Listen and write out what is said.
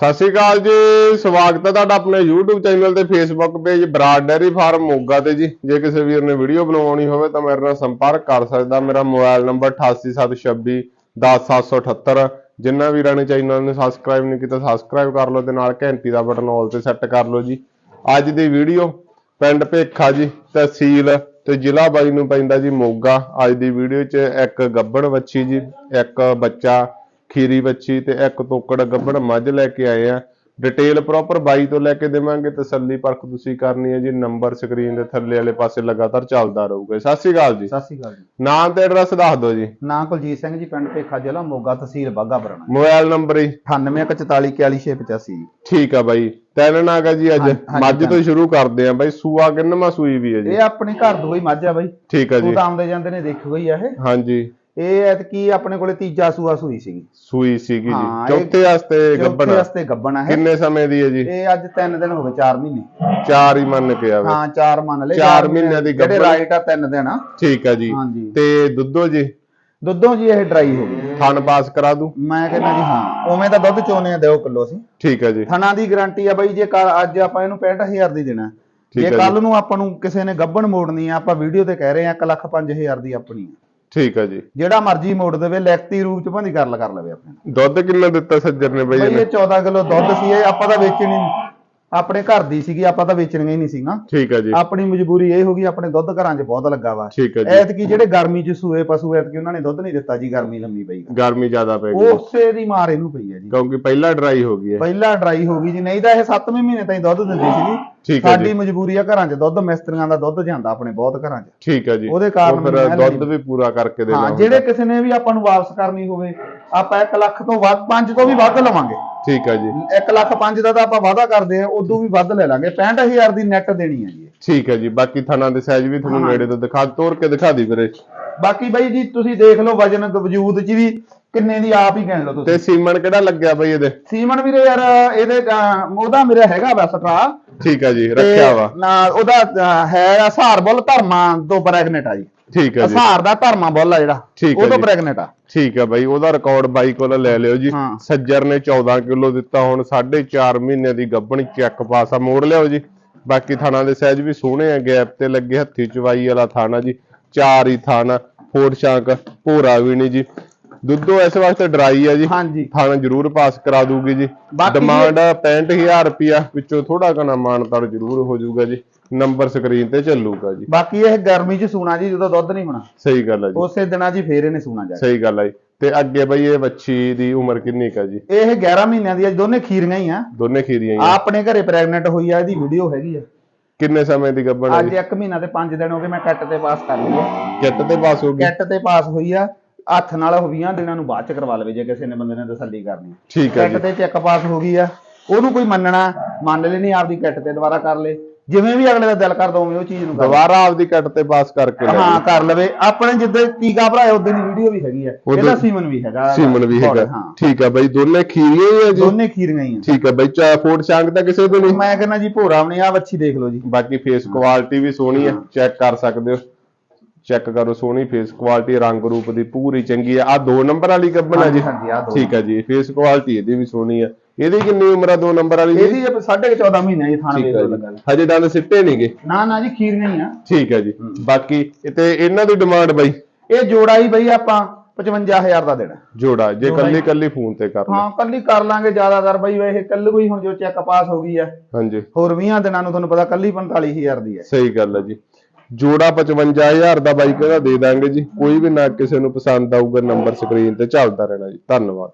ਸਤਿ ਸ਼੍ਰੀ ਅਕਾਲ ਜੀ, ਸਵਾਗਤ ਹੈ ਤੁਹਾਡਾ ਆਪਣੇ YouTube ਚੈਨਲ ਤੇ Facebook page Brar dairy farm Moga ਤੇ ਜੀ। ਜੇ ਕਿਸੇ ਵੀਰ ਨੇ ਵੀਡੀਓ ਬਣਾਉਣੀ ਹੋਵੇ ਤਾਂ ਮੇਰੇ ਨਾਲ ਸੰਪਰਕ ਕਰ ਸਕਦਾ। ਮੇਰਾ ਮੋਬਾਈਲ ਨੰਬਰ 8876 10778 ਜਿੰਨਾ ਵੀਰਾਂ ਨੇ ਚੈਨਲ ਨੂੰ ਸਬਸਕ੍ਰਾਈਬ ਨਹੀਂ ਕੀਤਾ ਸਬਸਕ੍ਰਾਈਬ ਕਰ ਲਓ ਤੇ ਨਾਲ ਘੰਟੀ ਦਾ ਬਟਨ ਆਲ ਤੇ ਸੈੱਟ ਕਰ ਲਓ ਜੀ। ਅੱਜ ਦੀ ਵੀਡੀਓ ਪਿੰਡ ਭੇਖਾ ਜੀ, ਤਹਿਸੀਲ ਤੇ ਜ਼ਿਲ੍ਹਾ ਬਾਈ ਨੂੰ ਪੈਂਦਾ ਜੀ ਮੋਗਾ। ਅੱਜ ਦੀ ਵੀਡੀਓ 'ਚ ਇੱਕ ਗੱਬੜ ਵੱਛੀ ਜੀ, ਇੱਕ ਬੱਚਾ ਖੀਰੀ ਵੱਛੀ ਤੇ ਇੱਕ ਤੋਕੜ ਗੱਬੜ ਮੱਝ ਲੈ ਕੇ ਆਏ ਆ। ਡਿਟੇਲ ਪ੍ਰੋਪਰ ਬਾਈ ਤੋਂ ਲੈ ਕੇ ਦੇਵਾਂਗੇ ਤਸੱਲੀ ਪਰਖ ਤੁਸੀਂ ਕਰਨੀ ਹੈ ਜੀ। ਨੰਬਰ ਸਕਰੀਨ ਦੇ ਥੱਲੇ ਵਾਲੇ ਪਾਸੇ ਲਗਾਤਾਰ ਚੱਲਦਾ ਰਹੂਗਾ। ਸਤਿ ਸ਼੍ਰੀ ਅਕਾਲ ਜੀ। ਸਤਿ ਸ਼੍ਰੀ ਅਕਾਲ ਜੀ। ਨਾਮ ਤੇ ਐਡਰੈਸ ਦੱਸ ਦਿਓ ਜੀ। ਨਾਂ ਕੁਲਜੀਤ ਸਿੰਘ ਜੀ ਪਿੰਡ ਭੇਖਾ ਜ਼ਿਲ੍ਹਾ ਮੋਗਾ ਤਹਿਸੀਲ ਬਾਗਾ ਪੁਰਾਣਾ ਮੋਬਾਈਲ ਨੰਬਰ ਜੀ 9814444685 ਠੀਕ ਆ ਬਾਈ। ਤਿੰਨ ਨਾਗਾ ਜੀ ਅੱਜ। ਮੱਝ ਤੋਂ ਸ਼ੁਰੂ ਕਰਦੇ ਆ ਬਾਈ। ਸੂਆ ਕਿੰਨਵਾਂ ਸੂਈ ਵੀ ਹੈ ਜੀ। ਇਹ ਆਪਣੇ ਘਰ ਤੋਂ ਹੀ ਮੱਝ ਆ ਬਾਈ। ਠੀਕ ਆ ਜੀ। ਤਾਂ ਆਉਂਦੇ ਜਾਂਦੇ ਨੇ ਦੇਖੋ ਹੀ ਆ ਇਹ। ਹਾਂਜੀ। ਇਹ ਐਤਕੀ ਆਪਣੇ ਕੋਲੇ ਤੀਜਾ ਸੂਆ ਸੂਈ ਸੀਗੀ। ਸੂਈ ਸੀਗੀ ਹਾਂ, ਜੀ ਇਹ- ਚੌਥੇ ਵਾਸਤੇ ਗੱਬਣ ਚੌਥੇ ਵਾਸਤੇ ਗੱਬਣ ਆ ਇਹ ਕਿੰਨੇ ਸਮੇਂ ਦੀ ਹੈ ਜੀ? ਇਹ ਅੱਜ 3 ਦਿਨ ਹੋ ਗਏ 4 ਮਹੀਨੇ। ਚਾਰ ਹੀ ਮੰਨ ਕੇ ਆਵੇ। ਹਾਂ 4 ਮੰਨ ਲੈ ਚਾਰ ਮਹੀਨਿਆਂ ਦੀ ਜਿਹੜੇ ਗੱਭਣ। ਰਾਈਟ ਆ 3 ਦਿਨ ਆ। ਠੀਕ ਆ ਜੀ। ਹਾਂਜੀ। ਤੇ ਦੁੱਧੋ ਜੀ? ਦੁੱਧੋਂ ਜੀ ਇਹ ਡਰਾਈ ਹੋ ਗਈ। ਥਣ ਪਾਸ ਕਰਾ ਦੂ? ਮੈਂ ਕਹਿੰਦਾ ਜੀ ਹਾਂ। ਉਵੇਂ ਤਾਂ ਦੁੱਧ ਚੋਨੇ ਆ ਦਿਓ ਕਿਲੋ ਅਸੀਂ। ਠੀਕ ਆ ਜੀ। ਥਣਾ ਦੀ ਗਾਰੰਟੀ ਆ ਬਾਈ ਜੇ ਕੱਲ ਅੱਜ ਆਪਾਂ ਇਹਨੂੰ 65000 ਦੀ ਦੇਣਾ। ਠੀਕ ਜੇ ਹੈ ਜੀ। ਕੱਲ ਨੂੰ ਆਪਾਂ ਨੂੰ ਕਿਸੇ ਨੇ ਗੱਬਣ ਮੋੜਨੀ ਆ ਆਪਾਂ ਵੀਡੀਓ ਤੇ ਕਹਿ ਰਹੇ ਆ 1 ਲੱਖ 5000 ਦੀ ਆਪਣੀ ਆ। ਠੀਕ ਆ ਜੀ। ਜਿਹੜਾ ਮਰਜ਼ੀ ਮੋੜ ਦੇਵੇ ਲਿਖਤੀ ਰੂਪ ਚ ਭਾਂਦੀ ਕਰ ਲ ਕਰ ਲਵੇ ਆਪਣੇ ਨਾਲ। ਦੁੱਧ ਕਿੰਨਾ ਦਿੱਤਾ ਸੱਜਰ ਨੇ ਬਾਈ ਬਈ ਇਹਨੇ? ਇਹ 14 ਕਿਲੋ ਦੁੱਧ ਸੀ ਇਹ ਆਪਾਂ ਤਾਂ ਵੇਚਣੀ ਆਪਣੇ ਘਰ ਦੀ ਸੀਗੀ ਆਪਾਂ ਤਾਂ ਵੇਚਣੀਆਂ ਹੀ ਨਹੀਂ ਸੀ ਨਾ ਠੀਕ ਆ ਜੀ। ਆਪਣੀ ਮਜਬੂਰੀ ਇਹ ਹੋ ਗਈ ਆਪਣੇ ਦੁੱਧ ਘਰਾਂ 'ਚ ਬਹੁਤ ਲੱਗਾ ਵਾ। ਠੀਕ ਜੀ। ਐਤਕੀ ਜਿਹੜੇ ਗਰਮੀ 'ਚ ਸੂਏ ਪਸ਼ੂ ਐਤਕੀ ਉਹਨਾਂ ਨੇ ਦੁੱਧ ਨਹੀਂ ਦਿੱਤਾ ਜੀ ਗਰਮੀ ਲੰਮੀ ਪਈ ਗਰਮੀ ਜ਼ਿਆਦਾ ਪੈ ਗਈ। ਉਸੇ ਦੀ ਮਾਰ ਇਹਨੂੰ ਪਈ ਹੈ ਜੀ। ਕਿਉਂਕਿ ਪਹਿਲਾਂ ਡਰਾਈ ਹੋ ਗਈ ਹੈ। ਪਹਿਲਾਂ ਡਰਾਈ ਹੋ ਗਈ ਜੀ ਨਹੀਂ ਤਾਂ ਇਹ 7ਵੇਂ ਮਹੀਨੇ ਤਾਈਂ ਦੁੱਧ ਦਿੰਦੀ ਸੀਗੀ। ਠੀਕ ਸਾਡੀ ਮਜਬੂਰੀ ਆ ਘਰਾਂ 'ਚ ਦੁੱਧ ਮਿਸਤਰੀਆਂ ਦਾ ਦੁੱਧ ਜਾਂਦਾ ਆਪਣੇ ਬਹੁਤ ਘਰਾਂ 'ਚ। ਠੀਕ ਆ ਜੀ। ਉਹਦੇ ਕਾਰਨ ਫਿਰ ਦੁੱਧ। ਵੀ ਪੂਰਾ ਕਰਕੇ ਦੇਣਾ ਹਾਂ। ਜਿਹੜੇ ਕਿਸੇ ਨੇ ਵੀ ਆਪਾਂ ਨੂੰ ਵਾਪਸ ਕਰਨੀ ਹੋਵੇ ਆਪਾਂ 1 ਲੱਖ ਤੋਂ ਵੱਧ 5 ਤੋਂ ਵੀ ਵੱਧ ਲਵਾਂਗੇ। ਠੀਕ ਆ ਜੀ। 1 ਲੱਖ 5 ਦਾ ਤਾਂ ਆਪਾਂ ਵਾਅਦਾ ਕਰਦੇ ਆ ਉਦੋਂ ਵੀ ਵੱਧ ਲੈ ਲਾਂਗੇ। 65000 ਦੀ ਨੈਟ ਦੇਣੀ ਹੈ ਜੀ। ਠੀਕ ਹੈ ਜੀ ਬਾਕੀ ਥਣਾ ਦੇ ਸਾਈਜ਼ ਵੀ ਤੁਹਾਨੂੰ ਹਾਂ। ਨੇੜੇ ਤੋਂ ਦਿਖਾ ਤੋੜ ਕੇ ਦਿਖਾ ਦੀ ਵੀਰੇ। ਬਾਕੀ ਬਾਈ ਜੀ ਤੁਸੀਂ ਦੇਖ ਲਓ ਵਜਨ ਵਜੂਦ ਚ ਵੀ ਕਿੰਨੇ ਦੀ ਆਪ ਹੀ ਗਿਣ ਲਓ ਤੇ ਤੁਸੀਂ ਸੀਮਨ ਕਿਹੜਾ ਲੱਗਿਆ ਬਾਈ ਇਹਦੇ? ਸੀਮਨ ਵੀਰੇ ਯਾਰ ਇਹਦੇ ਉਹਦਾ ਮੇਰਾ ਹੈਗਾ ਵਾ ਸਟਰਾ। ਠੀਕ ਆ ਜੀ ਰੱਖਿਆ ਵਾ। ਨਾਲ ਉਹਦਾ ਹੈ ਹਸਾਰ ਬੁੱਲ ਧਰਮਾ ਤੋਂ ਪ੍ਰੈਗਨੈਂਟ ਆ ਜੀ। ਠੀਕ ਆ ਜੀ। ਹਸਾਰ ਦਾ ਧਰਮਾ ਬੁੱਲ ਆ ਜਿਹੜਾ ਆ ਉਹ ਤੋਂ। ਪ੍ਰੈਗਨੈਂਟ ਆ। ਠੀਕ ਹੈ ਬਾਈ ਉਹਦਾ ਰਿਕਾਰਡ ਬਾਈ ਕੋਲ ਲੈ ਲਿਓ ਜੀ। ਸੱਜਰ ਨੇ 14 ਕਿਲੋ ਦਿੱਤਾ ਹੁਣ 4.5 ਮਹੀਨੇ ਦੀ ਗੱਭਣ ਚੈੱਕ ਪਾਸਾ ਮੋੜ ਲਿਓ ਜੀ। ਬਾਕੀ ਥਾਣਾ ਦੇ ਸਾਈਜ਼ ਵੀ ਸੋਹਣੇ ਆ ਗੈਪ ਤੇ ਲੱਗੇ ਹੱਥੀ ਚਵਾਈ ਵਾਲਾ ਥਾਣਾ ਜੀ। ਚਾਰ ਹੀ ਥਾਣਾ ਫੋੜ ਸ਼ਾਂਕ ਭੋਰਾ ਵੀ ਨਹੀਂ ਜੀ। ਦੁੱਧੋ ਇਸ ਵਾਸਤੇ ਡਰਾਈ ਆ ਜੀ। ਹਾਂਜੀ। ਥਾਣਾ ਜ਼ਰੂਰ ਪਾਸ ਕਰਾ ਦੂਗੀ ਜੀ। ਡਿਮਾਂਡ 65000 ਰੁਪਿਆ ਵਿੱਚੋਂ ਥੋੜਾ ਕਨਾ ਮਾਨਤਾੜ ਜ਼ਰੂਰ ਹੋ ਜਾਊਗਾ ਜੀ। ਨੰਬਰ ਸਕਰੀਨ ਤੇ ਚੱਲੂਗਾ ਜੀ। ਬਾਕੀ ਇਹ ਗਰਮੀ ਚ ਸੂਣਾ ਜੀ ਜਦੋਂ ਦੁੱਧ ਨਹੀਂ ਹੋਣਾ। ਸਹੀ ਗੱਲ ਹੈ ਜੀ। ਉਸੇ ਦਿਨਾਂ ਹੀ ਫੇਰ ਇਹਨੇ ਸੂਣਾ ਜਾ ਸਹੀ ਗੱਲ ਹੈ ਜੀ। ਤੇ ਅੱਗੇ ਬਈ ਇਹ ਬੱਚੀ ਦੀ ਉਮਰ ਕਿੰਨੀ ਕਾ ਜੀ? ਇਹ 11 ਮਹੀਨਿਆਂ ਦੀ ਆ ਦੋਨੇ ਖੀਰੀਆਂ ਹੀ ਆ। ਦੋਨੇ ਖੀਰੀਆਂ ਹੀ ਆ। ਆ। ਆਪਣੇ ਘਰੇ ਪ੍ਰੈਗਨੈਂਟ ਹੋਈ ਆ ਇਹਦੀ ਵੀਡੀਓ ਹੈਗੀ ਆ। ਕਿੰਨੇ ਸਮੇਂ ਦੀ ਗੱਭਣ ਹੈ ਅੱਜ ਜੀ? 1 ਮਹੀਨਾ ਤੇ 5 ਦਿਨ ਹੋ ਗਏ ਮੈਂ ਕੱਟ ਤੇ ਪਾਸ ਕਰ ਲਈ ਆ ਕਿੱਟ ਤੇ ਪਾਸ ਹੋ ਗਈ? ਕੱਟ ਤੇ ਪਾਸ ਹੋਈ ਆ ਹੱਥ ਨਾਲ ਉਹ 20 ਦਿਨਾਂ ਨੂੰ ਬਾਅਦ ਚ ਕਰਵਾ ਲਵੇ ਜੇ ਕਿਸੇ ਨੇ ਬੰਦੇ ਨੇ ਤਸੱਲੀ ਕਰਨੀ ਠੀਕ ਹੈ ਕੱਟ ਤੇ ਚੈੱਕ ਪਾਸ ਹੋ ਗਈ ਆ ਉਹਨੂੰ ਕੋਈ ਮੰਨਣਾ ਮੰਨ ਲੈ ਨਹੀਂ ਆਪਦੀ ਕੱਟ ਤੇ ਦੁਬਾਰਾ ਕਰ ਲੇ। ਜਿਵੇਂ ਵੀ ਅਗਲੇ ਦਾ ਦਿਲ ਕਰਦਾ ਉਵੇਂ ਉਹ ਚੀਜ਼ ਨੂੰ ਕਰ ਦੁਬਾਰਾ ਆਪਦੀ ਕੱਟ ਤੇ ਪਾਸ ਕਰਕੇ ਲੈ ਹਾਂ ਜੀ। ਕਰ ਲਵੇ। ਆਪਣੇ ਜਿੱਦੇ ਟੀਕਾ ਭਰਾਇਆ ਉਦੋਂ ਦੀ ਵੀਡੀਓ ਵੀ ਹੈਗੀ ਆ। ਉਦੋਂ- ਇਹਦਾ ਸੀਮਨ ਵੀ ਹੈਗਾ। ਸੀਮਨ ਵੀ ਹੈਗਾ। ਹਾਂ। ਠੀਕ ਹੈ ਬਾਈ ਦੋਨੇ ਖੀਰੀਆਂ ਹੀ ਆ ਜੀ? ਦੋਨੇ ਖੀਰੀਆਂ ਹੀ ਆ। ਠੀਕ ਹੈ ਬਾਈ ਚਾ ਫੋਟ ਸ਼ਾਂਕ ਤਾਂ ਕਿਸੇ ਦੇ ਨਹੀਂ? ਮੈਂ ਕਹਿੰਦਾ ਜੀ ਭੋਰਾ ਨੇ ਆ ਵੱਛੀ ਦੇਖ ਲਓ ਜੀ। ਬਾਕੀ ਫੇਸ ਕੁਆਲਿਟੀ ਵੀ ਸੋਹਣੀ ਹੈ। ਚੈੱਕ ਕਰ ਸਕਦੇ ਹੋ। ਚੈੱਕ ਕਰੋ ਸੋਹਣੀ ਫੇਸ ਕੁਆਲਿਟੀ ਰੰਗ ਰੂਪ ਦੀ ਪੂਰੀ ਚੰਗੀ ਹੈ ਆ ਦੋ ਨੰਬਰ ਵਾਲੀ ਜੀ। ਹਾਂਜੀ ਆ ਦੋ ਠੀਕ ਹੈ ਜੀ ਫੇਸ ਕੁਆਲਿਟੀ ਇਹਦੀ ਵੀ ਸੋਹਣੀ ਹੈ ਇਹਦੀ ਕਿੰਨੀ ਉਮਰ ਆ ਦੋ ਨੰਬਰ ਵਾਲੀ ਦੀ? ਇਹਦੀ 14.5 ਮਹੀਨੇ ਦੀ ਥਾਣੇ ਜੀ। ਲੱਗਾ ਹਜੇ ਦੰਦ ਸਿੱਟੇ ਨਹੀਂਗੇ ਨਾ ਨਾ ਜੀ ਖੀਰੀਆਂ ਹੀ ਆ। ਠੀਕ ਹੈ ਜੀ। ਬਾਕੀ ਤੇ ਇਹਨਾਂ ਦੀ ਡਿਮਾਂਡ ਬਾਈ? ਇਹ ਜੋੜਾ ਹੀ ਬਈ ਆਪਾਂ 55000 ਦਾ ਦੇਣਾ। ਜੋੜਾ ਜੇ ਕੱਲੀ। ਕੱਲੀ ਫੋਨ ਤੇ ਕਰ ਹਾਂ ਕੱਲੀ ਕਰ ਲਾਂਗੇ ਜ਼ਿਆਦਾਤਰ ਬਈ ਇਹ ਕੱਲ ਕੋਈ ਹੁਣ ਜੋ ਚੈੱਕ ਪਾਸ ਹੋ ਗਈ ਆ। ਹਾਂਜੀ। ਹੋਰ 20 ਦਿਨਾਂ ਨੂੰ ਤੁਹਾਨੂੰ ਪਤਾ ਕੱਲੀ 45000 ਦੀ ਹੈ ਸਹੀ ਗੱਲ ਹੈ ਜੀ। ਜੋੜਾ 55000 ਦਾ ਬਾਈ ਕਹਿੰਦਾ ਦੇ ਦਾਂਗੇ ਜੀ। ਕੋਈ ਵੀ ਨਾ ਕਿਸੇ ਨੂੰ ਪਸੰਦ ਆਊਗਾ ਨੰਬਰ ਸਕਰੀਨ ਤੇ ਚੱਲਦਾ ਰਹਿਣਾ ਜੀ। ਧੰਨਵਾਦ।